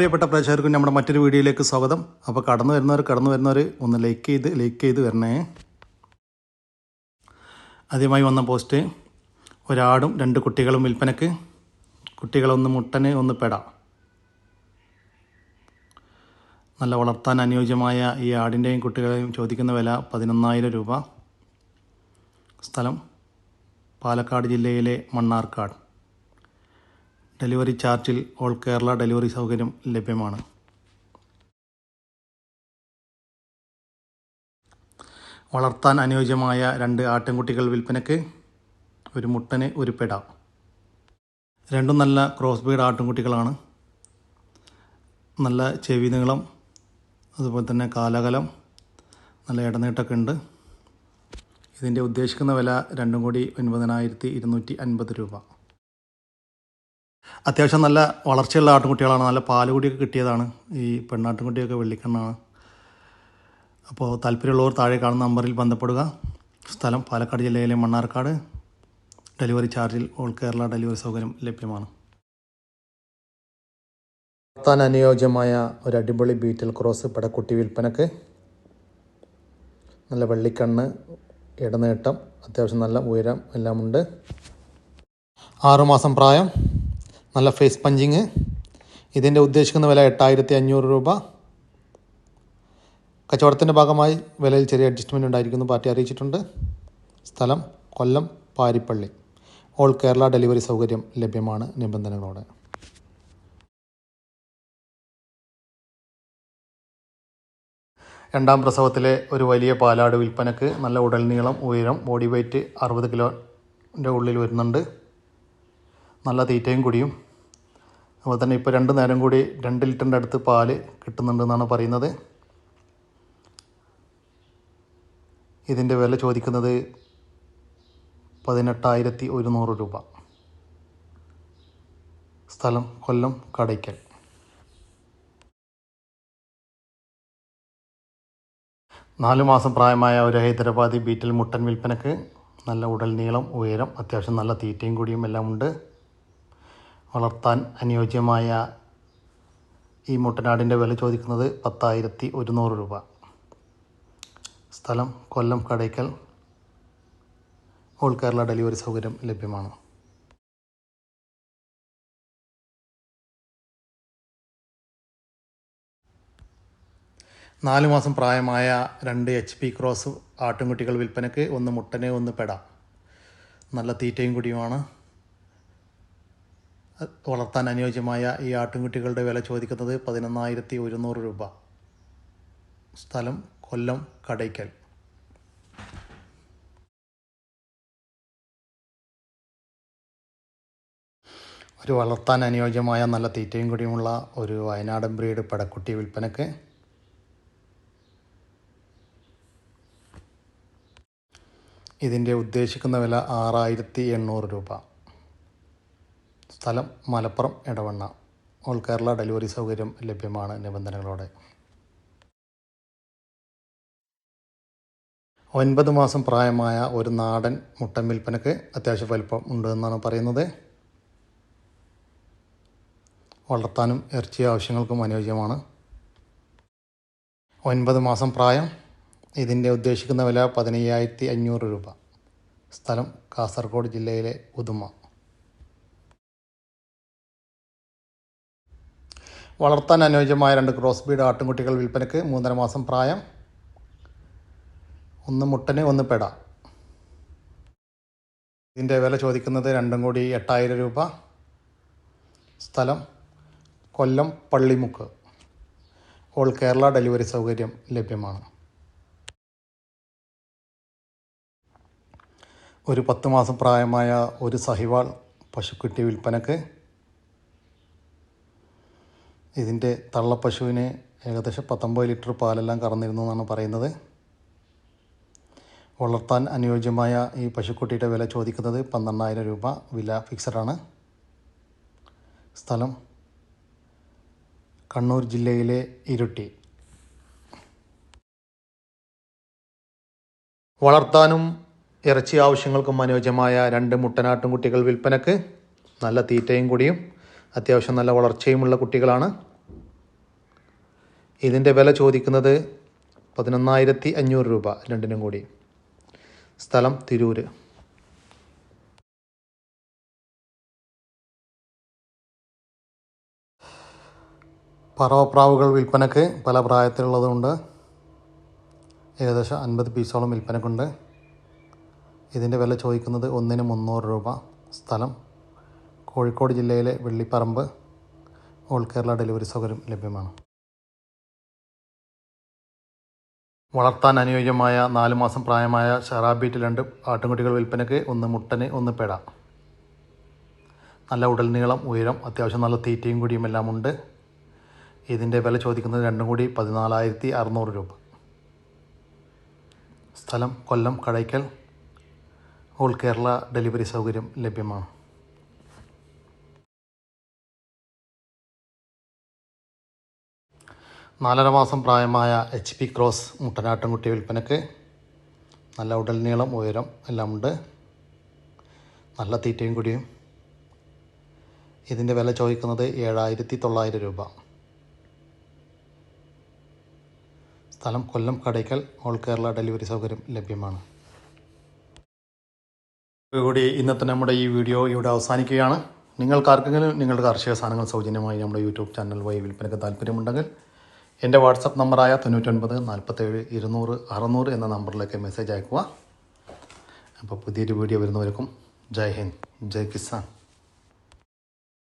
പ്രിയപ്പെട്ട പ്രേക്ഷകർക്കും നമ്മുടെ മറ്റൊരു വീഡിയോയിലേക്ക് സ്വാഗതം. അപ്പോൾ കടന്നു വരുന്നവർ കടന്നു വരുന്നവർ ഒന്ന് ലൈക്ക് ചെയ്ത് ലൈക്ക് ചെയ്ത് വരണേ. ആദ്യമായി വന്ന പോസ്റ്റ് ഒരാടും രണ്ട് കുട്ടികളും വിൽപ്പനക്ക്. കുട്ടികളൊന്ന് മുട്ടന് ഒന്ന് പെട. നല്ല വളർത്താൻ അനുയോജ്യമായ ഈ ആടിന്റെയും കുട്ടികളെയും ചോദിക്കുന്ന വില പതിനൊന്നായിരം രൂപ. സ്ഥലം പാലക്കാട് ജില്ലയിലെ മണ്ണാർക്കാട്. ഡെലിവറി ചാർജിൽ ഓൾ കേരള ഡെലിവറി സൗകര്യം ലഭ്യമാണ്. വളർത്താൻ അനുയോജ്യമായ രണ്ട് ആട്ടിൻകുട്ടികൾ വിൽപ്പനയ്ക്ക് ഒരു മുട്ടന് ഒരു പെട. രണ്ടും നല്ല ക്രോസ് ബീഡ് ആട്ടിൻകുട്ടികളാണ്. നല്ല ചെവി നീളം അതുപോലെ തന്നെ കാലകലം നല്ല ഇടനീട്ടമൊക്കെ ഉണ്ട്. ഇതിന്റെ ഉദ്ദേശിക്കുന്ന വില രണ്ടും കൂടി ഒൻപതിനായിരത്തി ഇരുന്നൂറ്റി അൻപത് രൂപ. അത്യാവശ്യം നല്ല വളർച്ചയുള്ള ആട്ടുംകുട്ടികളാണ്. നല്ല പാലുകുടിയൊക്കെ കിട്ടിയതാണ്. ഈ പെണ്ണാട്ടുംകുട്ടിയൊക്കെ വെള്ളിക്കണ്ണാണ്. അപ്പോൾ താല്പര്യമുള്ളവർ താഴെ കാണുന്ന നമ്പറിൽ ബന്ധപ്പെടുക. സ്ഥലം പാലക്കാട് ജില്ലയിലെ മണ്ണാർക്കാട്. ഡെലിവറി ചാർജിൽ ഓൾ കേരള ഡെലിവറി സൗകര്യം ലഭ്യമാണ്. വളർത്താൻ അനുയോജ്യമായ ഒരു അടിപൊളി ബീറ്റൽ ക്രോസ് പടക്കുട്ടി വിൽപ്പനക്ക്. നല്ല വെള്ളിക്കണ്ണ് ഇടനേട്ടം അത്യാവശ്യം നല്ല ഉയരം എല്ലാമുണ്ട്. ആറുമാസം പ്രായം. നല്ല ഫേസ് പഞ്ചിങ് ഇതിന്റെ ഉദ്ദേശിക്കുന്ന വില എട്ടായിരത്തി അഞ്ഞൂറ് രൂപ. കച്ചവടത്തിന്റെ ഭാഗമായി വിലയിൽ ചെറിയ അഡ്ജസ്റ്റ്മെന്റ് ഉണ്ടായിരിക്കുന്നു പാർട്ടി അറിയിച്ചിട്ടുണ്ട്. സ്ഥലം കൊല്ലം പാരിപ്പള്ളി. ഓൾ കേരള ഡെലിവറി സൗകര്യം ലഭ്യമാണ് നിബന്ധനകളോടെ. രണ്ടാം പ്രസവത്തിലെ ഒരു വലിയ പാലാട് വിൽപ്പനക്ക് നല്ല ഉടൽ നീളം ഉയരം ബോഡി വെയ്റ്റ് അറുപത് കിലോന്റെ ഉള്ളിൽ വരുന്നുണ്ട്. നല്ല തീറ്റയും കുടിയും. അതുപോലെ തന്നെ ഇപ്പോൾ രണ്ട് നേരം കൂടി രണ്ട് ലിറ്ററിന്റെ അടുത്ത് പാൽ കിട്ടുന്നുണ്ടെന്നാണ് പറയുന്നത്. ഇതിന്റെ വില ചോദിക്കുന്നത് പതിനെട്ടായിരത്തി ഒരുന്നൂറ് രൂപ. സ്ഥലം കൊല്ലം കടയ്ക്കൽ. നാല് മാസം പ്രായമായ ഒരു ഹൈദരാബാദി ബീറ്റിൽ മുട്ടൻ വിൽപ്പനക്ക് നല്ല ഉടൽ നീളം ഉയരം അത്യാവശ്യം നല്ല തീറ്റയും കൂടിയും എല്ലാം ഉണ്ട് വളർത്താൻ അനുയോജ്യമായ ഈ മുട്ടനാടിന്റെ വില ചോദിക്കുന്നത് പത്തായിരത്തി ഒരുന്നൂറ് രൂപ. സ്ഥലം കൊല്ലം കടയ്ക്കൽ. ഓൾ കേരള ഡെലിവറി സൗകര്യം ലഭ്യമാണ്. നാല് മാസം പ്രായമായ രണ്ട് എച്ച് പി ക്രോസ് ആട്ടുംകുട്ടികൾ വിൽപ്പനയ്ക്ക് ഒന്ന് മുട്ടനെ ഒന്ന് പെട. നല്ല തീറ്റയും കുടിയുമാണ്. വളർത്താൻ അനുയോജ്യമായ ഈ ആട്ടിൻകുട്ടികളുടെ വില ചോദിക്കുന്നത് പതിനൊന്നായിരത്തി ഒരുന്നൂറ് രൂപ. സ്ഥലം കൊല്ലം കടയ്ക്കൽ. ഒരു വളർത്താൻ അനുയോജ്യമായ നല്ല തീറ്റയും കൂടിയുമുള്ള ഒരു വയനാടൻ ബ്രീഡ് പടക്കുട്ടി വിൽപ്പനക്ക്. ഇതിന്റെ ഉദ്ദേശിക്കുന്ന വില ആറായിരത്തി എണ്ണൂറ് രൂപ. സ്ഥലം മലപ്പുറം ഇടവണ്ണ ഓൾ കേരള ഡെലിവറി സൗകര്യം ലഭ്യമാണ് നിബന്ധനകളോടെ. ഒൻപത് മാസം പ്രായമായ ഒരു നാടൻ മുട്ടൻ വിൽപ്പനക്ക് അത്യാവശ്യം വലിപ്പം ഉണ്ട് എന്നാണ് പറയുന്നത്. വളർത്താനും ഇറച്ചി ആവശ്യങ്ങൾക്കും അനുയോജ്യമാണ്. ഒൻപത് മാസം പ്രായം. ഇതിന്റെ ഉദ്ദേശിക്കുന്ന വില പതിനയ്യായിരത്തി അഞ്ഞൂറ് രൂപ. സ്ഥലം കാസർഗോഡ് ജില്ലയിലെ ഉദുമ. വളർത്താൻ അനുയോജ്യമായ രണ്ട് ക്രോസ് ബീഡ് ആട്ടുംകുട്ടികൾ വിൽപ്പനയ്ക്ക് മൂന്നര മാസം പ്രായം. ഒന്ന് മുട്ടന് ഒന്ന് പെട. ഇതിന്റെ വില ചോദിക്കുന്നത് രണ്ടും കൂടി എട്ടായിരം രൂപ. സ്ഥലം കൊല്ലം പള്ളിമുക്ക്. ഓൾ കേരള ഡെലിവറി സൗകര്യം ലഭ്യമാണ്. ഒരു പത്ത് മാസം പ്രായമായ ഒരു സഹിവാൾ പശുക്കുട്ടി വിൽപ്പനക്ക് ഇതിന്റെ തള്ളപ്പശുവിന് ഏകദേശം പത്തൊമ്പത് ലിറ്റർ പാലെല്ലാം കറന്നിരുന്നു എന്നാണ് പറയുന്നത്. വളർത്താൻ അനുയോജ്യമായ ഈ പശുക്കുട്ടിയുടെ വില ചോദിക്കുന്നത് പന്ത്രണ്ടായിരം രൂപ വില ഫിക്സഡാണ് സ്ഥലം കണ്ണൂർ ജില്ലയിലെ ഇരുട്ടി. വളർത്താനും ഇറച്ചി ആവശ്യങ്ങൾക്കും അനുയോജ്യമായ രണ്ട് മുട്ടനാട്ടും കുട്ടികൾ വിൽപ്പനക്ക് നല്ല തീറ്റയും കൂടിയും അത്യാവശ്യം നല്ല വളർച്ചയുമുള്ള കുട്ടികളാണ്. ഇതിന്റെ വില ചോദിക്കുന്നത് പതിനൊന്നായിരത്തി അഞ്ഞൂറ് രൂപ രണ്ടിനും കൂടി. സ്ഥലം തിരൂര്. പറവപ്രാവുകൾ വിൽപ്പനക്ക് പല പ്രായത്തിലുള്ളതുണ്ട്. ഏകദേശം അൻപത് പീസോളം വിൽപ്പനക്കുണ്ട്. ഇതിന്റെ വില ചോദിക്കുന്നത് ഒന്നിന് മുന്നൂറ് രൂപ. സ്ഥലം കോഴിക്കോട് ജില്ലയിലെ വെള്ളിപ്പറമ്പ് ഓൾ കേരള ഡെലിവറി സൗകര്യം ലഭ്യമാണ്. വളർത്താൻ അനുയോജ്യമായ നാല് മാസം പ്രായമായ ഷറാബീറ്റ് രണ്ട് ആട്ടുംകുട്ടികൾ വിൽപ്പനയ്ക്ക് ഒന്ന് മുട്ടന് ഒന്ന് പേട. നല്ല ഉടൽ നീളം ഉയരം അത്യാവശ്യം നല്ല തീറ്റയും കൂടിയും എല്ലാം ഉണ്ട്. ഇതിന്റെ വില ചോദിക്കുന്നത് രണ്ടും കൂടി പതിനാലായിരത്തി അറുന്നൂറ് രൂപ. സ്ഥലം കൊല്ലം കടയ്ക്കൽ ഓൾ കേരള ഡെലിവറി സൗകര്യം ലഭ്യമാണ്. നാലര മാസം പ്രായമായ എച്ച് പി ക്രോസ് മുട്ടനാട്ടുംകുട്ടി വിൽപ്പനക്ക് നല്ല ഉടൽ നീളം ഉയരം എല്ലാം ഉണ്ട് നല്ല തീറ്റയും കൂടിയും. ഇതിന്റെ വില ചോദിക്കുന്നത് ഏഴായിരത്തി തൊള്ളായിരം രൂപ. സ്ഥലം കൊല്ലം കടയ്ക്കൽ ഓൾ കേരള ഡെലിവറി സൗകര്യം ലഭ്യമാണ്. കൂടി ഇന്നത്തെ നമ്മുടെ ഈ വീഡിയോ ഇവിടെ അവസാനിക്കുകയാണ്. നിങ്ങൾക്കാർക്കെങ്കിലും നിങ്ങളുടെ കാർഷിക സാധനങ്ങൾ സൗജന്യമായി നമ്മുടെ യൂട്യൂബ് ചാനൽ വഴി വിൽപ്പനയ്ക്ക് താല്പര്യമുണ്ടെങ്കിൽ എന്റെ വാട്സപ്പ് നമ്പറായ തൊണ്ണൂറ്റൊൻപത് നാൽപ്പത്തേഴ് ഇരുന്നൂറ് അറുന്നൂറ് എന്ന നമ്പറിലേക്ക് മെസ്സേജ് അയക്കുക. അപ്പോൾ പുതിയൊരു വീഡിയോ വരുന്നവർക്കും ജയ് ഹിന്ദ് ജയ് കിസാൻ.